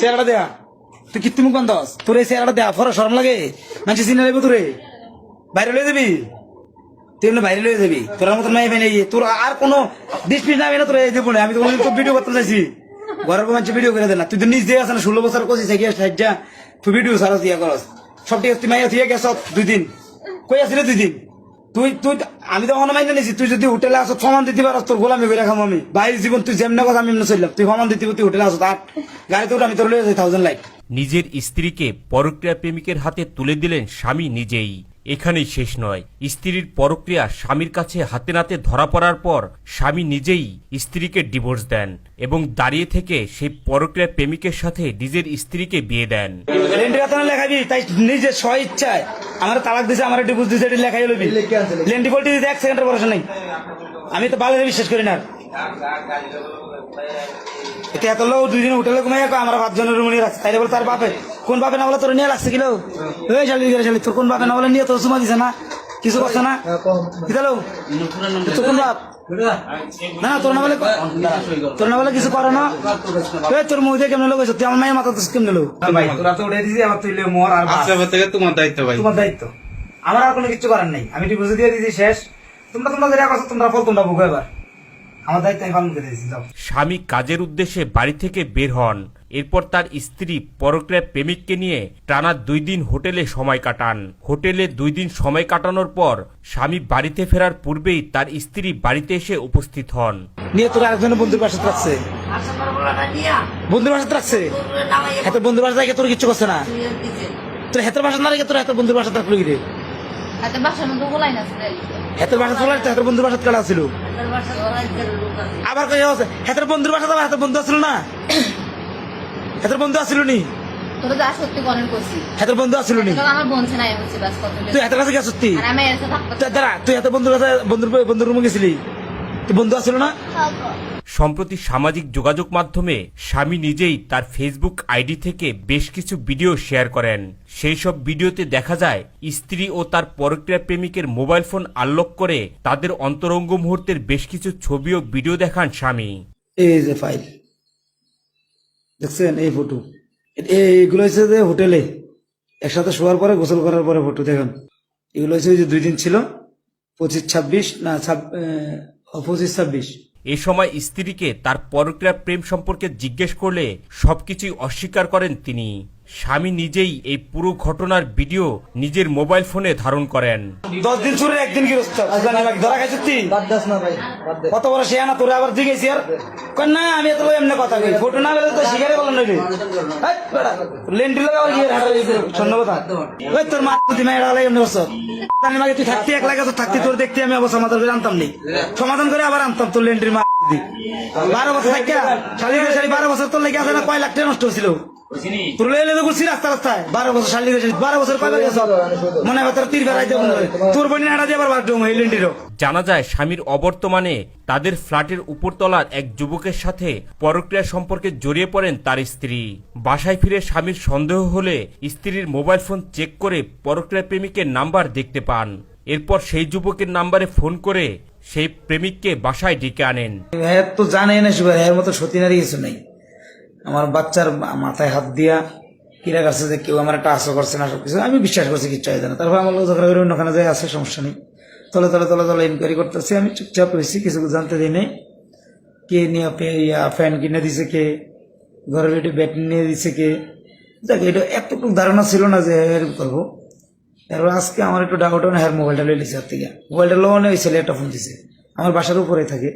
চেহারাটা দেয়া। তুই কীর্তি মুখ বান্ধস তোর এই চেহারাটা দেয়া। ফরা সরম লাগে? মানুষ চিনে নেবে তোরে। বাইরে লয়ে যাবি? তুই এমনি বাইরে লয়ে যাবি। তোর মতন নাই নাই। তোর আর কোনো ডিসপ্লিন নামে না তোর এই দেবো না আমি তো ভিডিও করতে চাইছি। ঘরের পর মানুষ ভিডিও করে দে না। তুই তো নিজ আসে না ষোলো বছর করছিস গিয়ে সাহায্যা তুই ভিডিও সারা দিয়া করস। সব ঠিক আছে, তুই মাইয়া তুই গেছ দুই দিন। কই আসলে দুই দিন? তুই তুই আমি তো হনুমান নিছি, তুই যদি হোটেলে আসো, সমান দিতে পারস, তোর গোলামি করে খাম আমি। বাইরের জীবন তুই যেমন কথা আমি চললাম, তুই সমান দিতে তুই হোটেলে আসো তার গাড়িতে উঠে আমি তোর লয়ে থাউজেন্ড লাইট নিজের স্ত্রীকে পরক্রিয়া প্রেমিকের হাতে তুলে দিলেন স্বামী নিজেই। এখানেই শেষ নয়। স্ত্রীর পরক্রিয়া স্বামীর কাছে হাতে নাতে ধরা পড়ার পর স্বামী নিজেই স্ত্রীকে ডিভোর্স দেন এবং দাঁড়িয়ে থেকে সেই পরক্রিয়া প্রেমিকের সাথে নিজের স্ত্রীকে বিয়ে দেন। লেখাবি? তাই নিজের স্ব ইচ্ছায় আমার তালাক দিছে, আমার ডিভোর্স দিছে, এটা লেখাই লবি লেন্ডি দিতে এক সেকেন্ডের পড়াশোনা নাই। আমি তো বাজারে বিশ্বাস করি না এটা এত লোক দুই দিন হোটেলে ঘুমাই আমরা পাঁচজনের রুমে নিয়ে রাখছে। তাই বলে তার বাপে কোন বাপে না বলে তোর নিয়ে রাখছে কিলো? ওই শালি গেলে শালি তোর কোন বাপে না বলে নিয়ে তোর সুমা দিছে না? কিছু করছে না? কিতালো তোর কোন বাপ? না তোর না বলে তোর না বলে কিছু করে না? এই তোর মুখ দিয়ে কেমন লোক তুই আমার মায়ের মাথা তো কেমন লোক? ভাই তোরা তো উঠে দিছি আবার তুই মর আর আচ্ছা, থেকে তোমার দায়িত্ব ভাই। তোমার দায়িত্ব। আমার আর কোনো কিছু করার নেই। আমি ডিভোর্স দিয়ে দিয়েছি শেষ। তোমরা তোমরা যেটা করছ তোমরা ফল তোমরা ভোগো এবার। আমার দায়িত্ব আমি পালন করে দিয়েছি স্বামী কাজের উদ্দেশ্যে বাড়ি থেকে বের হন। এরপর তার স্ত্রী পরক্রিয়া প্রেমিককে নিয়ে টানা দুই দিন হোটেলে সময় কাটান। হোটেলে দুই দিন সময় কাটানোর পর স্বামী বাড়িতে ফেরার পূর্বেই তার স্ত্রী বাড়িতে এসে উপস্থিত হন। নিয়ে তোর আরেকজনের বন্ধুর পাশে রাখছে। বন্ধুর পাশে রাখছে? এত বন্ধুর পাশে তোর কিচ্ছু করছে না। তোর হেতের বাসা না রেখে তোর হেতের বন্ধুর বাসা থাকল কি রে হাতে বাসার মধ্যে গোলাই না হেতের বাসা চলে হেতের বন্ধুর বাসা কাটা ছিল? বাসার গোলাই লোক আছে। আবার কই আছে হেতের বন্ধুর বাসা যাবে হেতের বন্ধু আসলো না? হেতের বন্ধু আসলো নি তোরা যা সত্যি গণের করছি। হেতের বন্ধু আসলো নি আমার বোন ছে নাই হচ্ছে বাস কত তুই হেতের কাছে গেছিস তুই আর আমি এর থাকতে তুই দাঁড়া তুই হেতের বন্ধুর কাছে বন্ধুর বন্ধুর রুমে গেছিলি? তুই বন্ধু আসলো না? সম্প্রতি সামাজিক যোগাযোগ মাধ্যমে স্বামী নিজেই তার ফেসবুক আইডি থেকে বেশ কিছু ভিডিও শেয়ার করেন। সেই সব ভিডিওতে দেখা যায়, স্ত্রী ও তার পরক্রিয়া প্রেমিকের মোবাইল ফোন আনলক করে তাদের অন্তরঙ্গ মুহূর্তের বেশ কিছু ছবি ও ভিডিও দেখান স্বামী। এই যে ফাইল দেখছেন এই ফটো এইগুলো হচ্ছে যে হোটেলে একসাথে শোয়ার পরে, গোসল করার পরে ফটো দেখুন। এগুলো হচ্ছে যে দুই দিন ছিল, পঁচিশ ছাব্বিশ না পঁচিশ ছাব্বিশ। এ সময় স্ত্রীকে তার পরক্রিয়া প্রেম সম্পর্কে জিজ্ঞেস করলে সবকিছুই অস্বীকার করেন তিনি। স্বামী নিজেই এই পুরো ঘটনার ভিডিও নিজের মোবাইল ফোনে ধারণ করেন। দশ দিন চুরে একদিন ধরা খাইছিস কত বড় সে আনা তোরে আবার জিজ্ঞেস আর? না আমি এত এমনি কথা কই। ফটো না বেলে তো শিকারে বলেন নইলে লেন্ডি লাগা আবার গিয়ে হাঁটা কথা ওই তোর মা তুই মায়ের আলাই এমনি বসছ জানি মাকে তুই থাকতে এক লাগে তো থাকতে তোর দেখতে আমি আবার সমাধান করে আনতাম নি। সমাধান করে আবার আনতাম তোর লেন্ডির মা বারো বছর থাকে বারো বছর তোর লেগে আছে না কয় লাখ টাকা নষ্ট হয়েছিল? তোর লেগে লেগে রাস্তা রাস্তায় বারো বছর শালি বারো বছর কয়বার গেছ মনে হয় তোর তীর বেড়াইতে তোর বোন হাঁটা দিয়ে বার ডুম এই জানা যায় স্বামীর অবর্তমানে তাদের ফ্ল্যাটের উপরতলার এক যুবকের সাথে পরক্রিয়া সম্পর্কে জড়িয়ে পড়েন তার স্ত্রী। বাসায় ফিরে স্বামীর সন্দেহ হলে স্ত্রীর মোবাইল ফোন চেক করে পরক্রিয়া প্রেমিকের নাম্বার দেখতে পান। এরপর সেই যুবকের নাম্বারে ফোন করে সেই প্রেমিককে বাসায় ডেকে আনেন। হ্যাঁ তো জানে না এর মতো সতী নারী কিছু নেই। আমার বাচ্চার মাথায় হাত দিয়া কিরা কাছে যে কেউ আমার একটা আশা করছে না, সবকিছু, আমি বিশ্বাস করছি কিচ্ছু হয় না। তারপর আমার লোক করে অন্যখানে যায়, আছে, সমস্যা নেই। তলে তলে তলে তলে ইনকোয়ারি করতেছি, আমি চুপচাপ রয়েছি কিছু জানতে দিই নেই। কে নিয়ে ইয়া ফ্যান কিনে দিছে কে? ঘরের একটু ব্যাট নিয়ে দিছে কে? দেখ, এটা এতটুকু ধারণা ছিল না যে এরকম করব। তারপর আজকে আমার একটু ডাউট হয় মোবাইলটা লই লিছে হাত থেকে। মোবাইলটা লোনে ওই ছেলে একটা ফোন দিছে। আমার বাসার উপরে থাকে।